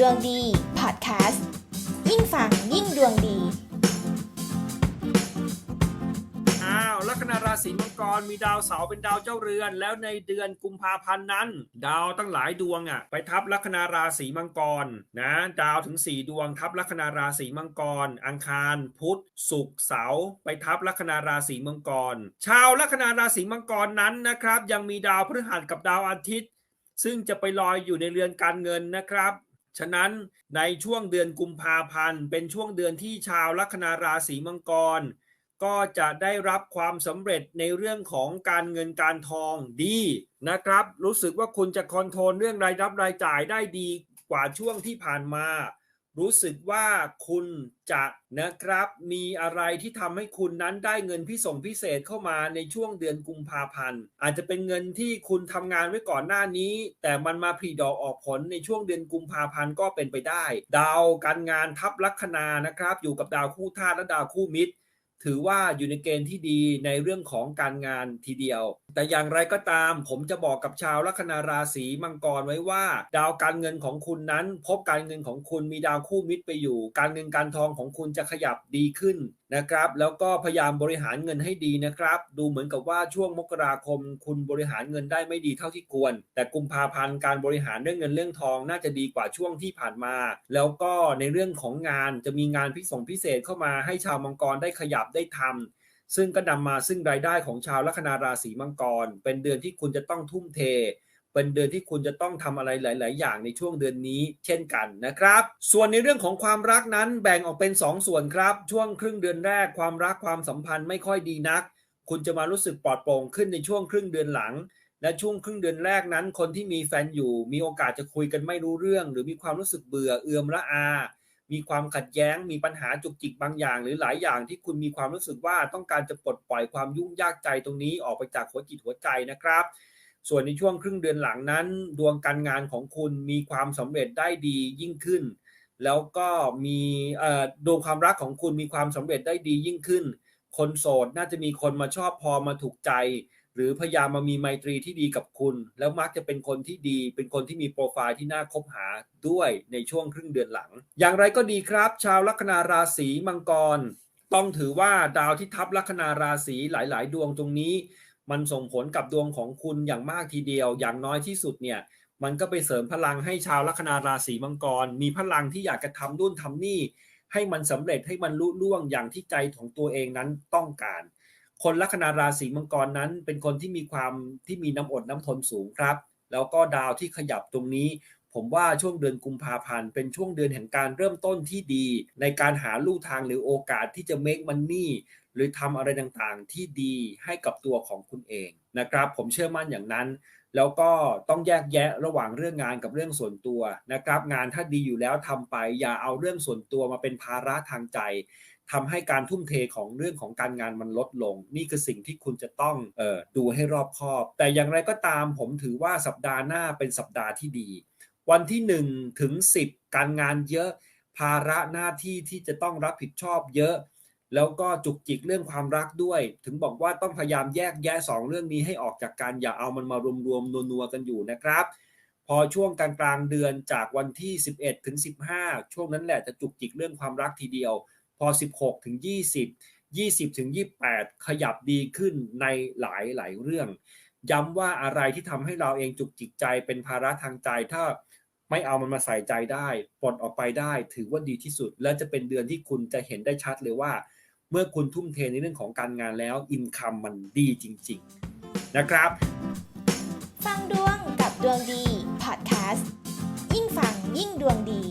ดวงดีพอดแคสต์ยิ่งฟังยิ่งดวงดี อ้าวลัคนาราศีมังกรมีดาวเสาร์เป็นดาวเจ้าเรือน แล้วในเดือนกุมภาพันธ์นั้น ดาวตั้งหลายดวงอะไปทับลัคนาราศีมังกรนะดาวถึง 4 ดวงทับลัคนาราศีมังกร อังคาร พุธศุกร์เสาร์ไปทับลัคนาราศีมังกร ชาวลัคนาราศีมังกรนั้นนะครับ ยังมีดาวพฤหัสกับดาวอาทิตย์ซึ่งจะไปลอยอยู่ในเรือนการเงินนะครับ ฉะนั้นในช่วงเดือนกุมภาพันธ์ เป็นช่วงเดือนที่ชาวลัคนาราศีมังกร ก็จะได้รับความสำเร็จในเรื่องของการเงินการทองดีนะครับ รู้สึกว่าคุณจะคอนโทรลเรื่องรายรับรายจ่ายได้ดีกว่าช่วงที่ผ่านมา รู้สึกว่าคุณจะนะครับ มีอะไรที่ทำให้คุณนั้นได้เงินพิส่งพิเศษเข้ามาในช่วงเดือนกุมภาพันธ์ อาจจะเป็นเงินที่คุณทำงานไว้ก่อนหน้านี้ แต่มันมาผลิดอกออกผลในช่วงเดือนกุมภาพันธ์ก็เป็นไปได้ ดาวการงานทับลัคนานะครับ อยู่กับดาวคู่ธาตุและดาวคู่มิตร ถือว่าอยู่ในเกณฑ์ที่ดีในเรื่องของการงานทีเดียว แต่อย่างไรก็ตาม ผมจะบอกกับชาวลัคนาราศีมังกรไว้ว่า ดาวการเงินของคุณนั้น พบการเงินของคุณมีดาวคู่มิตรไปอยู่ การเงินการทองของคุณจะขยับดีขึ้นนะครับ แล้วก็พยายามบริหารเงินให้ดีนะครับ ดูเหมือนกับว่าช่วงมกราคม คุณบริหารเงินได้ไม่ดีเท่าที่ควร แต่กุมภาพันธ์การบริหารเรื่องเงินเรื่องทองน่าจะดีกว่าช่วงที่ผ่านมา แล้วก็ในเรื่องของงานจะมีงานพิเศษพิเศษเข้ามาให้ชาวมังกรได้ขยับได้ทำซึ่งก็นำมาซึ่งรายได้ของชาวลัคนาราศีมังกร เป็นเดือนที่คุณจะต้องทุ่มเท เป็นเดือนที่คุณจะต้องทำอะไรหลาย ๆ อย่างในช่วงเดือนนี้ เช่นกันนะครับ ส่วนในเรื่องของความรักนั้นแบ่งออกเป็น 2 ส่วนครับ ช่วงครึ่งเดือนแรกความรักความสัมพันธ์ไม่ค่อยดีนัก คุณจะมารู้สึกปลอดโปร่งขึ้นในช่วงครึ่งเดือนหลังและช่วงครึ่งเดือนแรกนั้น คนที่มีแฟนอยู่ มีโอกาสจะคุยกันไม่รู้เรื่อง หรือมีความรู้สึกเบื่อเอือมละอา มีความขัดแย้งมีปัญหาจุกจิกบางอย่าง หรือหลายอย่างที่คุณมีความรู้สึกว่าต้องการจะปลดปล่อยความยุ่งยากใจตรงนี้ออกไปจากหัวจิตหัวใจนะครับ ส่วนในช่วงครึ่งเดือนหลังนั้น ดวงการงานของคุณมีความสำเร็จได้ดียิ่งขึ้น แล้วก็มีดวงความรักของคุณมีความสำเร็จได้ดียิ่งขึ้น คนโสดน่าจะมีคนมาชอบพอมาถูกใจ หรือพยายามมามีไมตรีที่ดีกับคุณ แล้วมักจะเป็นคนที่ดี เป็นคนที่มีโปรไฟล์ที่น่าคบหาด้วยในช่วงครึ่งเดือนหลัง อย่างไรก็ดีครับ ชาวลัคนาราศีมังกร ต้องถือว่าดาวที่ทับลัคนาราศีหลาย ๆ ดวงตรงนี้ มันส่งผลกับดวงของคุณอย่างมากทีเดียว อย่างน้อยที่สุดเนี่ยมันก็ไปเสริมพลังให้ชาวลัคนาราศีมังกร มีพลังที่อยากจะทำนู่นทำนี่ ให้มันสำเร็จให้มันลุล่วงอย่างที่ใจของตัวเองนั้นต้องการ คนลัคนาราศีมังกรนั้น เป็นคนที่มีความที่มีน้ำอดน้ำทนสูงครับ แล้วก็ดาวที่ขยับตรงนี้ ผมว่าช่วงเดือนกุมภาพันธ์เป็นช่วงเดือนแห่งการเริ่มต้นที่ดี ในการหาลู่ทางหรือโอกาสที่จะ make money หรือทำอะไรต่างๆที่ดีให้กับตัวของคุณเองนะครับ ผมเชื่อมั่นอย่างนั้น แล้วก็ต้องแยกแยะระหว่างเรื่องงานกับเรื่องส่วนตัวนะครับ งานถ้าดีอยู่แล้วทำไป อย่าเอาเรื่องส่วนตัวมาเป็นภาระทางใจ ทำให้การทุ่มเทของเรื่องของการงานมันลดลง นี่คือสิ่งที่คุณจะต้องออดูให้รอบคอบ แต่อย่างไรก็ตามผมถือว่าสัปดาห์หน้าเป็นสัปดาห์ที่ดี วันที่ 1 ถึง 10 การงานเยอะ ภาระหน้าที่ที่จะต้องรับผิดชอบเยอะ แล้วก็จุกจิกเรื่องความรักด้วย ถึงบอกว่าต้องพยายามแยกแยะสองเรื่องนี้ให้ออกจากกันอย่าเอามันมารวมๆนัวๆกันอยู่นะครับพอช่วงกลางกลางเดือนจากวันที่ 11 ถึง 15 ช่วงนั้นแหละจะจุกจิกเรื่องความรักทีเดียว พอ 16 ถึง 20 20 ถึง 28 ขยับดีขึ้นในหลายหลายเรื่อง ย้ำว่าอะไรที่ทำให้เราเองจุกจิกใจเป็นภาระทางใจถ้าไม่เอามันมาใส่ใจได้ปลดออกไปได้ถือว่าดีที่สุด และจะเป็นเดือนที่คุณจะเห็นได้ชัดเลยว่า เมื่อคุณทุ่มเทในเรื่องของการงานแล้วอินคัมมันดีจริง ๆ นะครับ ฟังดวงกับดวงดีพอดแคสต์ยิ่งฟังยิ่งดวงดี